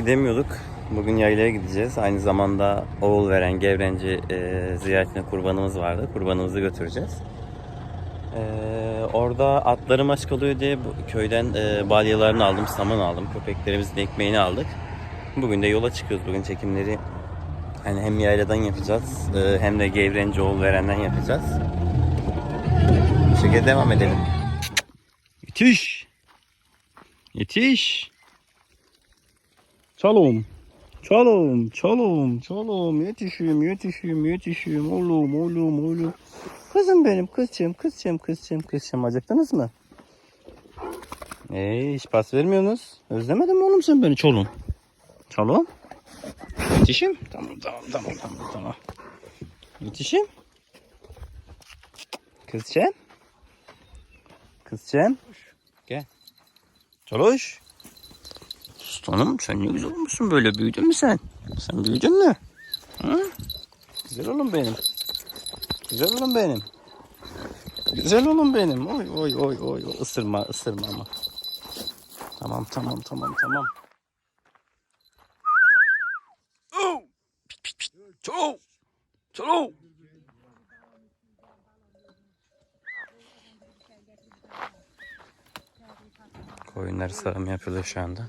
Gidemiyorduk. Bugün yaylaya gideceğiz. Aynı zamanda oğul veren Gevrenci e, ziyaretine kurbanımız vardı. Kurbanımızı götüreceğiz. E, orada atlarım aç kalıyor diye bu köyden e, balyalarını aldım, saman aldım. Köpeklerimizin ekmeğini aldık. Bugün de yola çıkıyoruz. Bugün çekimleri hani hem yayladan yapacağız e, hem de Gevrenci oğul verenden yapacağız. Bu şekilde devam edelim. Yetiş! Yetiş! Çalım. Çalım, çalım, çalım. Yetişim, yetişim, yetişim. Oğlum, oğlum, oğlum. Kızım benim, kızcığım, kızcığım, kızcığım, kızcığım. Acıktınız mı? Ee, hiç pas vermiyorsunuz. Özlemedin mi oğlum sen beni? Çalım. Çalım. Yetişim. Tamam, tamam, tamam, tamam, tamam. Yetişim. Kızcığım. Kızcığım. Gel. Çalış. Sultanım sen ne güzel olmuşsun böyle büyüdün mü sen? Sen büyüdün mü? Hı? Güzel oğlum benim. Güzel oğlum benim. Güzel oğlum benim. Oy oy oy oy. Isırma ısırma ama. Tamam tamam tamam tamam. Oh! Pit, pit, pit. Çalo! Çalo! Koyunları sağım yapıyorlar şu anda.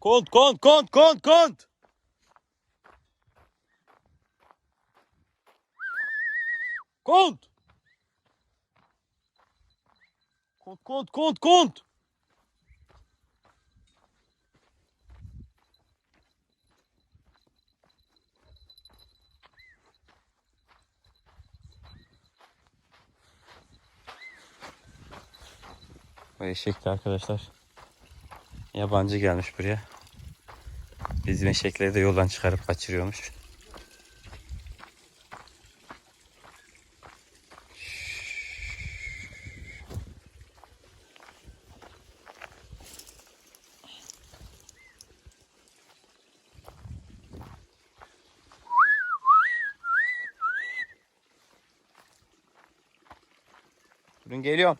Kont, kont, kont, kont, kont. Kont. Kont, kont, kont, kont. Bu eşekti arkadaşlar. Yabancı gelmiş buraya. Bizim eşekleri de yoldan çıkarıp kaçırıyormuş. Durun geliyorum.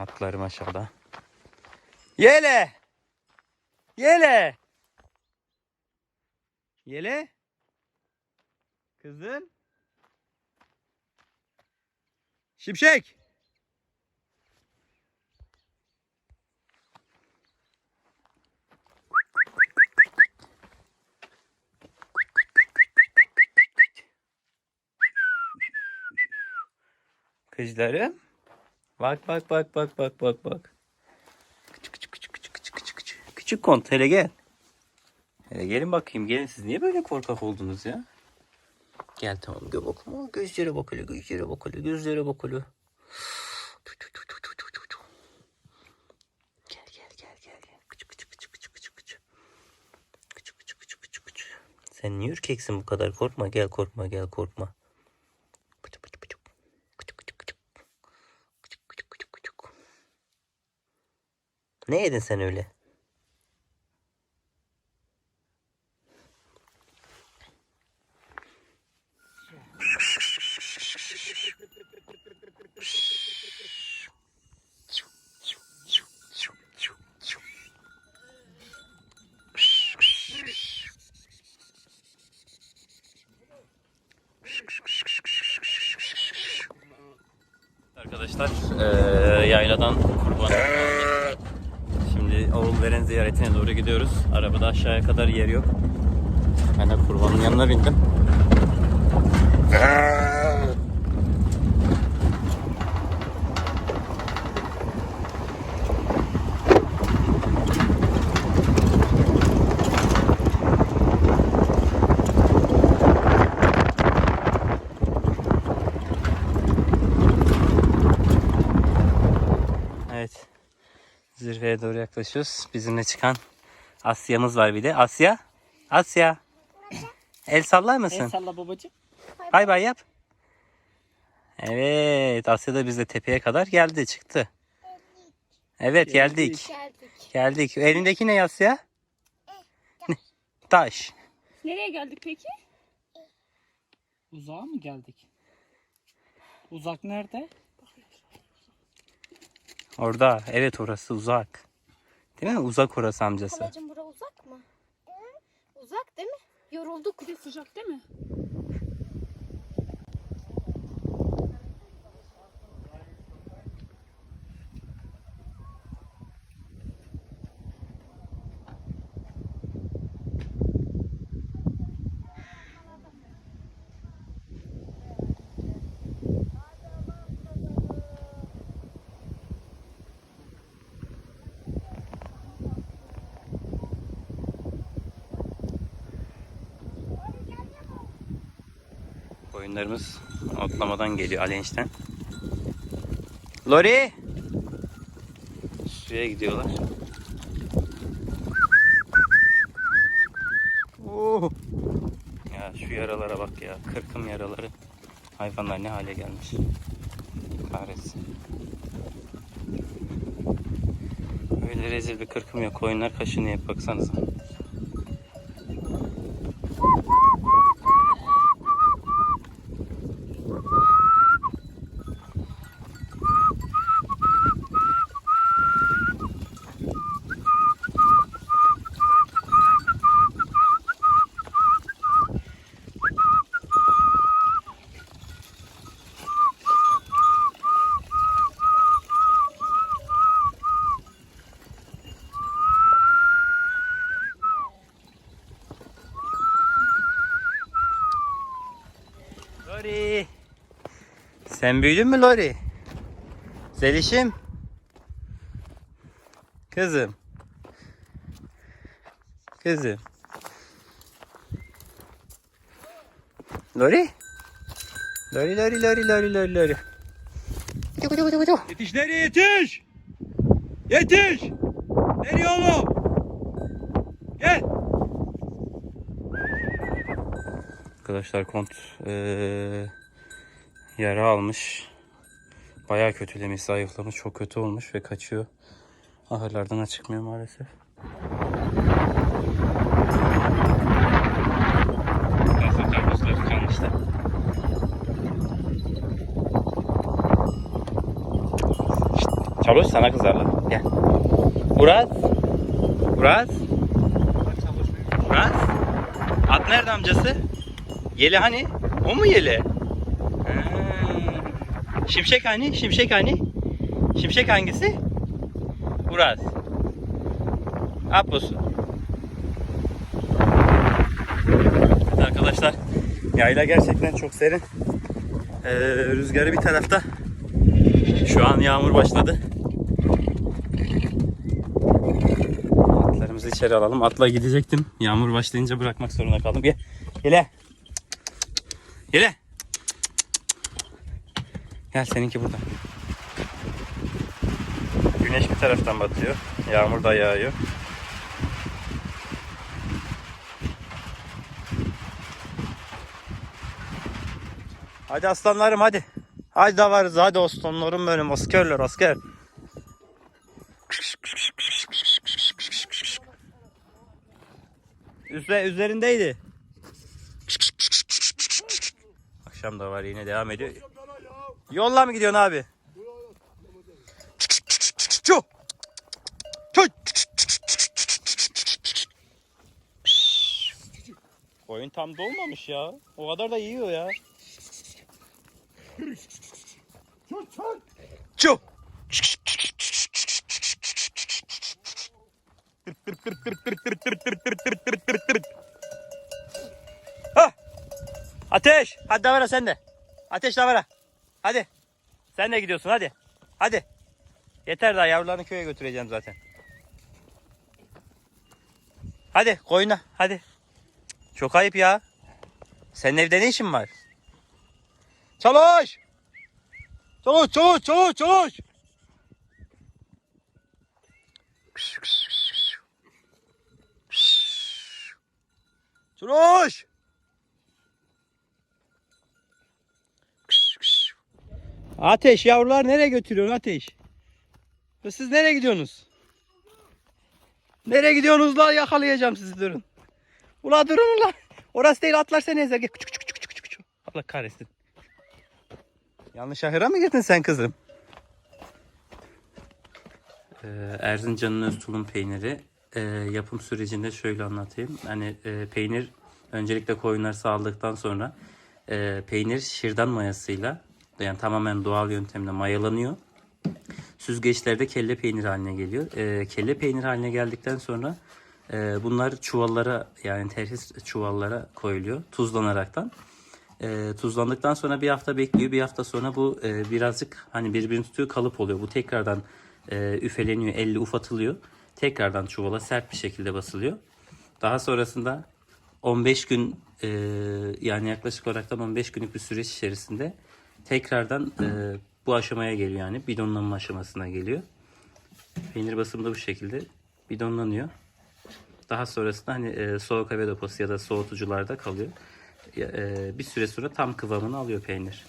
Atlarım aşağıda. Yele! Yele! Yele! Kızım! Şimşek! Kızlarım. Bak bak bak bak bak bak bak. Küçük küçük küçük küçük küçük küçük küçük. Küçük kont hele gel. Hele gelin bakayım gelin siz niye böyle korkak oldunuz ya? Gel tamam gel bakalım. Gözlere bak hele gözlere bak hele gözlere bak hele. Gel gel gel gel. gel. Küçük küçük küçük küçük küçük küçük. Küçük küçük küçük küçük küçük. Sen niye ürkeksin bu kadar korkma gel korkma gel korkma. Pıçı pıçı pıçı. Küçük küçük küçük. Küçük küçük küçük küçük. Ne yedin sen öyle? Arkadaşlar eee, yayladan kurban oğul veren ziyaretine doğru gidiyoruz. Arabada aşağıya kadar yer yok. Ben de kurbanın yanına bindim. Evet. Zirveye doğru yaklaşıyoruz. Bizimle çıkan Asya'mız var bir de. Asya. Asya. El sallar mısın? El salla babacığım. Bay bay yap. Evet. Asya da bizle tepeye kadar geldi. Çıktı. Evet geldik. Geldik. Geldik. Elindeki ne Asya? Ne? Taş. Nereye geldik peki? Uzağa mı geldik? Uzak nerede? Orada. Evet orası uzak. Değil mi? Uzak orası amcası. Halacığım bura uzak mı? Uzak değil mi? Yorulduk. Bir de sıcak değil mi? Koyunlarımız atlamadan geliyor Alenç'ten. Lori! Suya gidiyorlar. Oo! Ya şu yaralara bak ya. Kırkım yaraları. Hayvanlar ne hale gelmiş. Kahretsin. Öyle rezil bir kırkım yok. Koyunlar kaşınıyor. Baksanıza. Lori. Sen büyüdün mü Lori? Zelişim. Kızım. Kızım. Lori. Lori Lori Lori Lori Lori Lori. Yetiş nereye yetiş? Yetiş! Nereye oğlum? Gel. Arkadaşlar kont eee yara almış. Bayağı kötülemiş, zayıflamış, çok kötü olmuş ve kaçıyor. Ahırlardan da çıkmıyor maalesef. Çalış sana kızarlar. Gel. Murat. Murat. Murat. At nerede amcası? Yele hani? O mu yele? Şimşek hani? Şimşek hani? Şimşek hangisi? Uraz. Aposu. Arkadaşlar. Yayla gerçekten çok serin. Ee, rüzgarı bir tarafta. Şu an yağmur başladı. Atlarımızı içeri alalım. Atla gidecektim. Yağmur başlayınca bırakmak zorunda kaldım. Gel. Gel. Gel. Gel seninki burada. Güneş bir taraftan batıyor. Yağmur da yağıyor. Hadi aslanlarım hadi. Hadi da varız hadi aslanlarım benim askerler asker. Üze, üzerindeydi. Akşam da var yine devam ediyor. Yolla mı gidiyorsun abi? Çu. Koyun tam dolmamış ya. O kadar da yiyor ya. Çu. Ha! Ateş! Hadi davara sen de. Ateş davara. Hadi. Sen de gidiyorsun hadi. Hadi. Yeter daha yavrularını köye götüreceğim zaten. Hadi koyuna hadi. Çok ayıp ya. Senin evde ne işin var? Çalış! Çalış çalış çalış çalış! Çalış! Ateş yavrular nereye götürüyorsun Ateş? Siz nereye gidiyorsunuz? Nereye gidiyorsunuz la yakalayacağım sizi durun. Ula durun ula. Orası değil atlar seni ezer. Küçük küçük küçük küçük küçük. Allah kahretsin. Yanlış ahıra mı girdin sen kızım? Ee, Erzincan'ın Öztul'un peyniri. Ee, yapım sürecinde şöyle anlatayım. Hani e, peynir öncelikle koyunları sağladıktan sonra e, peynir şirdan mayasıyla yani tamamen doğal yöntemle mayalanıyor. Süzgeçlerde kelle peynir haline geliyor. E, kelle peynir haline geldikten sonra e, bunlar çuvallara yani terhis çuvallara koyuluyor tuzlanaraktan. E, tuzlandıktan sonra bir hafta bekliyor. Bir hafta sonra bu e, birazcık hani birbirini tutuyor kalıp oluyor. Bu tekrardan e, üfeleniyor, elle ufatılıyor. Tekrardan çuvala sert bir şekilde basılıyor. Daha sonrasında 15 gün e, yani yaklaşık olarak 15 günlük bir süreç içerisinde tekrardan e, bu aşamaya geliyor yani bidonlanma aşamasına geliyor. Peynir basımı da bu şekilde bidonlanıyor. Daha sonrasında hani e, soğuk hava deposu ya da soğutucularda kalıyor. E, bir süre sonra tam kıvamını alıyor peynir.